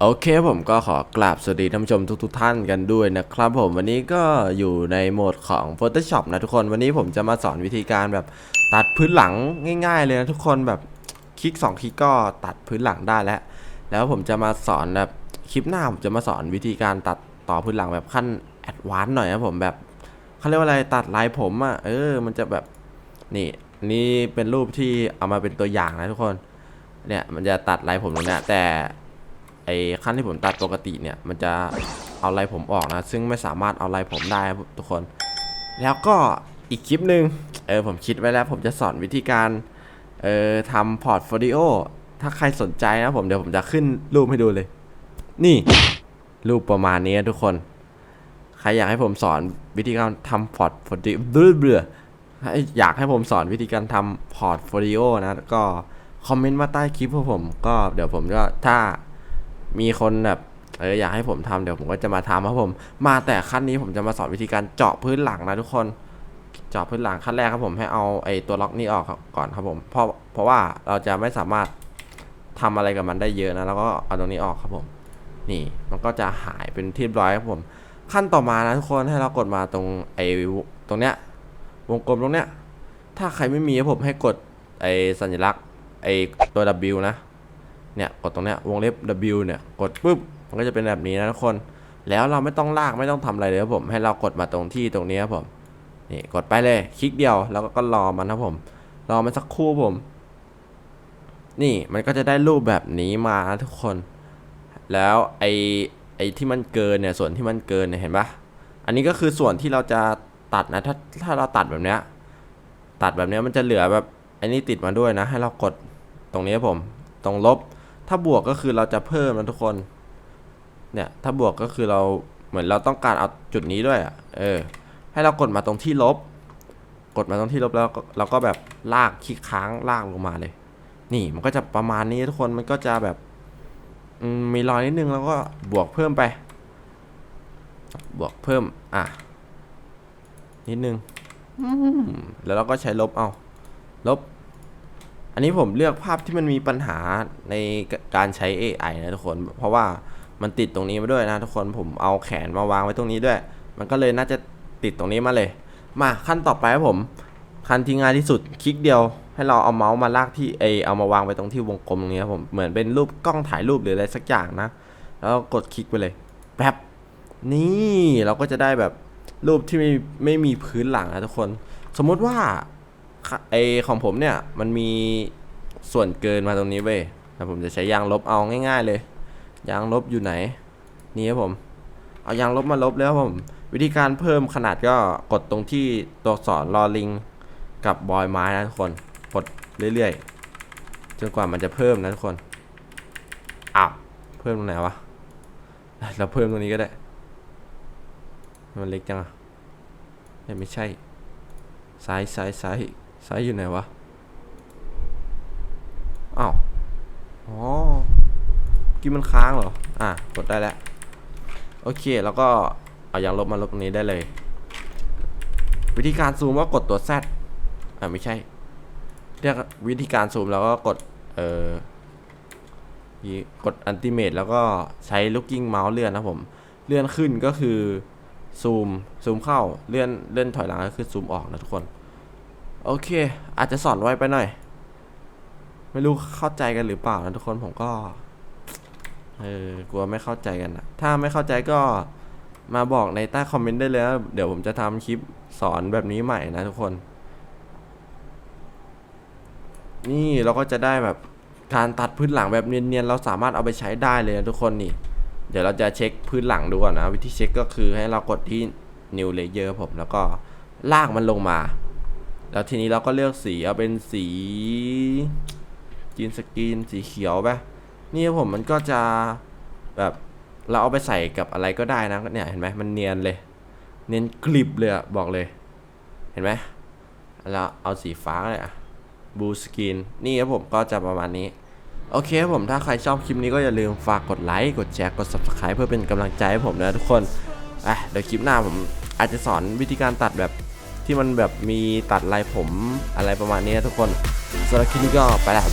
โอเคผมก็ขอกราบสวัสดีท่านผู้ชมทุกๆท่านกันด้วยนะครับผมวันนี้ก็อยู่ในโหมดของ Photoshop นะทุกคนวันนี้ผมจะมาสอนวิธีการแบบตัดพื้นหลังง่าย ๆ เลยนะทุกคนแบบคลิก2คลิกก็ตัดพื้นหลังได้แล้ว แล้วผมจะมาสอนแบบคลิปหน้าผมจะมาสอนวิธีการตัดต่อพื้นหลังแบบขั้นแอดวานซ์หน่อยนะผมแบบเขาเรียกว่าอะไรตัดลายผมอะ่ะเออมันจะแบบนี่นี่เป็นรูปที่เอามาเป็นตัวอย่างนะทุกคนเนี่ยมันจะตัดลายผมตรงเนี้ยแต่ ไอ้ขั้นที่ผมตัดปกติเนี่ย มันจะเอาลายผมออกนะ ซึ่งไม่สามารถเอาลายผมได้ทุกคน แล้วก็อีกคลิปหนึ่งเออผมคิดไว้แล้ว ผมจะสอนวิธีการเออทำพอร์ตโฟลิโอถ้าใครสนใจนะผมเดี๋ยวผมจะขึ้นรูปให้ดูเลย นี่ รูปประมาณนี้ทุกคน ใครอยากให้ผมสอนวิธีการทำพอร์ตโฟลิโอเบื่อเบื่ออยากให้ผมสอนวิธีการทำพอร์ตโฟลิโอนะ ก็คอมเมนต์มาใต้คลิปพวกผม ก็เดี๋ยวผมก็ถ้า มีคนแบบเอออยากให้ผมทำเดี๋ยวผมก็จะมาทำครับผม มาแต่ขั้นนี้ผมจะมาสอนวิธีการเจาะพื้นหลังนะทุกคน เจาะพื้นหลังขั้นแรกครับผมให้เอาไอ้ตัวล็อกนี้ออกก่อนครับผม เพราะเพราะว่าเราจะไม่สามารถทำอะไรกับมันได้เยอะนะแล้วก็เอาตรงนี้ออกครับผม นี่มันก็จะหายเป็นที่เรียบร้อยครับผม ขั้นต่อมานะทุกคนให้เรากดมาตรงไอ้ตรงเนี้ยวงกลมตรงเนี้ยถ้าใครไม่มีครับผมให้กดไอ้สัญลักษณ์ไอ้ตัว W นะ เนี่ยกดตรงเนี้ยวงเล็บ W เนี่ยกดปุ๊บมันก็จะเป็นแบบนี้นะทุกคน แล้วเราไม่ต้องลากไม่ต้องทำอะไรเลยครับผม ให้เรากดมาตรงที่ตรงนี้ครับผมนี่กดไปเลยคลิกเดียวแล้วก็รอมันครับผม รอมันสักครู่ผม นี่มันก็จะได้รูปแบบนี้มานะทุกคน แล้วไอไอที่มันเกินเนี่ยส่วนที่มันเกินเนี่ยเห็นปะอันนี้ก็คือส่วนที่เราจะตัดนะถ้าถ้าเราตัดแบบเนี้ยตัดแบบเนี้ยมันจะเหลือแบบอันนี้ติดมาด้วยนะ ให้เรากดตรงนี้ครับผม ตรงลบ ถ้าบวกก็คือเราจะเพิ่มนะทุกคน เนี่ยถ้าบวกก็คือเราเหมือนเราต้องการเอาจุดนี้ด้วยอะ เออ ให้เรากดมาตรงที่ลบ กดมาตรงที่ลบแล้วเราก็แบบลากคลิกค้างลากลงมาเลย นี่มันก็จะประมาณนี้ทุกคนมันก็จะแบบมีรอยนิดนึงแล้วก็บวกเพิ่มไป บวกเพิ่ม อะ นิดนึงแล้วเราก็ใช้ลบเอา ลบ อันนี้ผมเลือกภาพที่มันมีปัญหาในการใช้ AI นะทุกคน เพราะว่ามันติดตรงนี้มาด้วยนะทุกคนผมเอาแขนมาวางไว้ตรงนี้ด้วย มันก็เลยน่าจะติดตรงนี้มาเลย มาขั้นต่อไปครับผมขั้นที่ง่ายที่สุดคลิกเดียวให้เราเอาเมาส์มาลากที่เอเอามาวางไว้ตรงที่วงกลมตรงนี้ครับผมเหมือนเป็นรูปกล้องถ่ายรูปหรืออะไรสักอย่างนะ แล้วกดคลิกไปเลยแป๊บนี่เราก็จะได้แบบรูปที่ไม่ไม่มีพื้นหลังนะทุกคน สมมติว่า ไอของผมเนี่ยมันมีส่วนเกินมาตรงนี้เว้ยแต่ผมจะใช้ยางลบเอาง่าย ๆ เลย ยางลบอยู่ไหน นี่ครับผม เอายางลบมาลบแล้วผม วิธีการเพิ่มขนาดก็กดตรงที่ตัวสอักษรลอลิงกับบอยไม้นะทุกคน กดเรื่อยๆ จนกว่ามันจะเพิ่มนะทุกคน อ้าว เพิ่มตรงไหนวะ เราเพิ่มตรงนี้ก็ได้ มันเล็กจังอะเอ้ยไม่ใช่ ซ้ายซ้ายซ้าย ซ้ายอยู่ไหนวะอ้าวอ๋อกี่มันค้างเหรอ อะ กดได้แล้ว โอเค แล้วก็เอายางลบมาลบตรงนี้ได้เลย วิธีการซูมก็กดตัว Z อะไม่ใช่ เรียกวิธีการซูมแล้วก็กด เอ่อกดอันติเมตแล้วก็ใช้ looking mouse เลื่อนนะผม เลื่อนขึ้นก็คือซูม ซูมเข้า เลื่อน เลื่อนถอยหลังก็คือซูมออกนะทุกคน โอเค อาจจะสอนไวไปหน่อย ไม่รู้เข้าใจกันหรือเปล่านะทุกคนผมก็ เออกลัวไม่เข้าใจกันนะถ้าไม่เข้าใจก็มาบอกในใต้คอมเมนต์ได้เลยนะเดี๋ยวผมจะทำคลิปสอนแบบนี้ใหม่นะทุกคน นี่เราก็จะได้แบบการตัดพื้นหลังแบบเนียนๆ เราสามารถเอาไปใช้ได้เลยนะทุกคนนี่ เดี๋ยวเราจะเช็คพื้นหลังดูก่อนนะ วิธีเช็คก็คือให้เรากดที่ new layer ผมแล้วก็ลากมันลงมา แล้วทีนี้เราก็เลือกสีเอาเป็นสีจีนสกรีนสีเขียวไปนี่ผมมันก็จะแบบเราเอาไปใส่กับอะไรก็ได้นะเนี่ยเห็นไหมมันเนียนเลย เนียนกริบเลยอะบอกเลย เห็นไหมแล้วเอาสีฟ้าเลยอะบูสกรีนนี่ครับผมก็จะประมาณนี้ โอเคครับผมถ้าใครชอบคลิปนี้ก็อย่าลืมฝากกดไลค์กดแชร์กด subscribe เพื่อเป็นกำลังใจให้ผมนะทุกคนอะเดี๋ยวคลิปหน้าผมอาจจะสอนวิธีการตัดแบบ ที่มันแบบมีตัดลายผมอะไรประมาณนี้นะทุกคนสำหรับคลิปนี้ก็ไปแล้ว